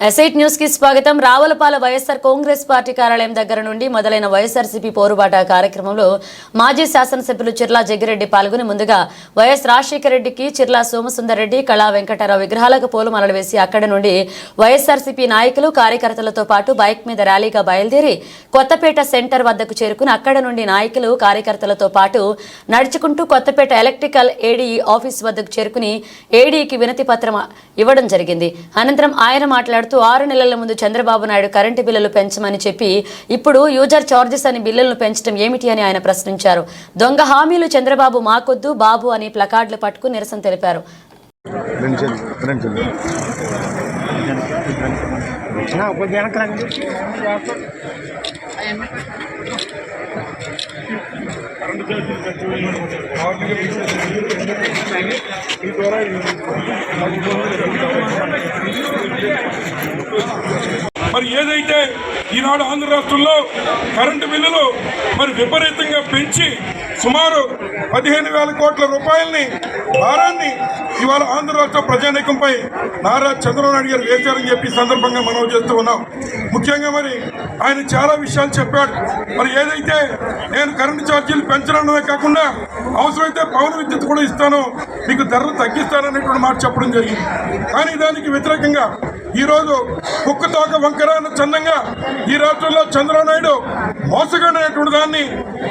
ఎసైట్ న్యూస్కి స్వాగతం. రావులపాల వైఎస్ఆర్ కాంగ్రెస్ పార్టీ కార్యాలయం దగ్గర నుండి మొదలైన వైఎస్ఆర్సీపీ పోరుబాట కార్యక్రమంలో మాజీ శాసనసభ్యులు చిర్లా జగ్గిరెడ్డి పాల్గొని ముందుగా వైఎస్ రాజశేఖర రెడ్డికి చిర్లా సోమసుందర్ రెడ్డి కళా వెంకటరావు విగ్రహాలకు పూలమాలలు వేసి అక్కడి నుండి వైఎస్ఆర్సీపీ నాయకులు కార్యకర్తలతో పాటు బైక్ మీద ర్యాలీగా బయలుదేరి కొత్తపేట సెంటర్ వద్దకు చేరుకుని అక్కడ నుండి నాయకులు కార్యకర్తలతో పాటు నడుచుకుంటూ కొత్తపేట ఎలక్ట్రికల్ ఏడీఈ ఆఫీస్ వద్దకు చేరుకుని ఏడీకి వినతి పత్రం ఇవ్వడం జరిగింది. అనంతరం ఆయన మాట్లాడుతూ ఆరు నెలల ముందు చంద్రబాబు నాయుడు కరెంటు బిల్లులు పెంచమని చెప్పి ఇప్పుడు యూజర్ చార్జెస్ అని బిల్లులను పెంచడం ఏమిటి అని ఆయన ప్రశ్నించారు. దొంగ హామీలు చంద్రబాబు మాకొద్దు బాబు అని ప్లకార్డులు పట్టుకుని నిరసన తెలిపారు. రెండు చెల్లి కొద్దిగా వెనక్కి రండి మరి ఏదైతే ఈనాడు ఆంధ్ర రాష్ట్రంలో కరెంటు బిల్లులు మరి విపరీతంగా పెంచి సుమారు పదిహేను వేల కోట్ల రూపాయలని భారాన్ని ఇవాళ ఆంధ్ర రాష్ట్ర ప్రజానీకంపై నారా చంద్రబాబు నాయుడు గారు వేశారని చెప్పి సందర్భంగా మనం చేస్తూ ఉన్నాం. ముఖ్యంగా మరి ఆయన చాలా విషయాలు చెప్పాడు. మరి ఏదైతే నేను కరెంటు ఛార్జీలు పెంచడమే కాకుండా అవసరమైతే పవన విద్యుత్ కూడా ఇస్తాను మీకు ధరలు తగ్గిస్తాననేటువంటి మాట చెప్పడం జరిగింది. కానీ దానికి వ్యతిరేకంగా ఈరోజు కుక్కతోక వంకర చందంగా ఈ రాష్ట్రంలో చంద్రబాబు నాయుడు మోసగాడైనటువంటి దాన్ని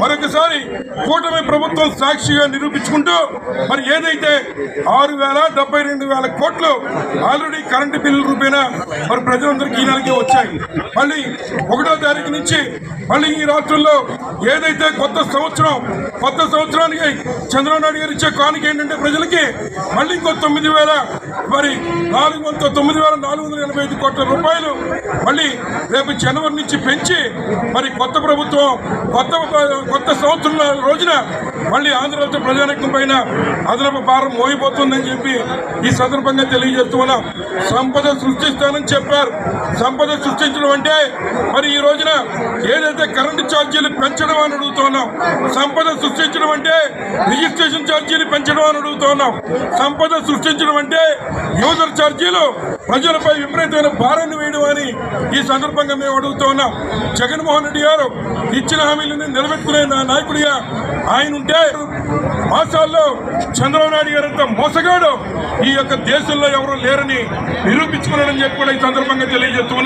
మరొకసారి కూటమి ప్రభుత్వం సాక్షిగా నిరూపించుకుంటూ మరి ఏదైతే ఆరు వేల డెబ్బై రెండు వేల కోట్లు ఆల్రెడీ కరెంటు బిల్లు రూపేణా మరి ప్రజలందరికీ ఈ నెలకి వచ్చాయి. మళ్ళీ ఒకటో తారీఖు నుంచి మళ్ళీ ఈ రాష్ట్రంలో ఏదైతే కొత్త సంవత్సరం కొత్త సంవత్సరానికి చంద్రబాబు నాయుడు గారు ఇచ్చే కానుక ఏంటంటే ప్రజలకి మళ్ళీ ఇంకో తొమ్మిది వేల మరి నాలుగు వందల తొమ్మిది వేల నాలుగు వందల ఎనభై ఐదు కోట్ల రూపాయలు మళ్ళీ రేపు జనవరి నుంచి పెంచి మరి కొత్త ప్రభుత్వం కొత్త కొత్త సంవత్సరం రోజున మళ్ళీ ఆంధ్రప్రదేశ్ ప్రజానికం పైన అదనపు భారం మోగిపోతుందని చెప్పి ఈ సందర్భంగా తెలియజేస్తూ ఉన్నాం. సంపద సృష్టిస్తానని చెప్పారు. సంపద సృష్టించడం అంటే మరి ఈ రోజున ఏదైతే కరెంటు ఛార్జీలు పెంచడం అని అడుగుతున్నాం సంపద సృష్టించడం అంటే రిజిస్ట్రేషన్ ఛార్జీలు పెంచడం అని అడుగుతున్నాం సంపద సృష్టించడం అంటే యూజర్ ఛార్జీలు ప్రజలపై విపరీతమైన భారాన్ని వేయడం అని ఈ సందర్భంగా మేము అడుగుతూ ఉన్నాం. జగన్మోహన్ రెడ్డి గారు ఇచ్చిన హామీలను నిలబెట్టుకునే నా నాయకుడిగా ఆయన ఉంటే మాసాల్లో చంద్రబాబు నాయుడు గారు అంత మోసగాడు ఈ యొక్క దేశంలో ఎవరు లేరని నిరూపించుకున్నాడని చెప్పి కూడా ఈ సందర్భంగా తెలియజేస్తూ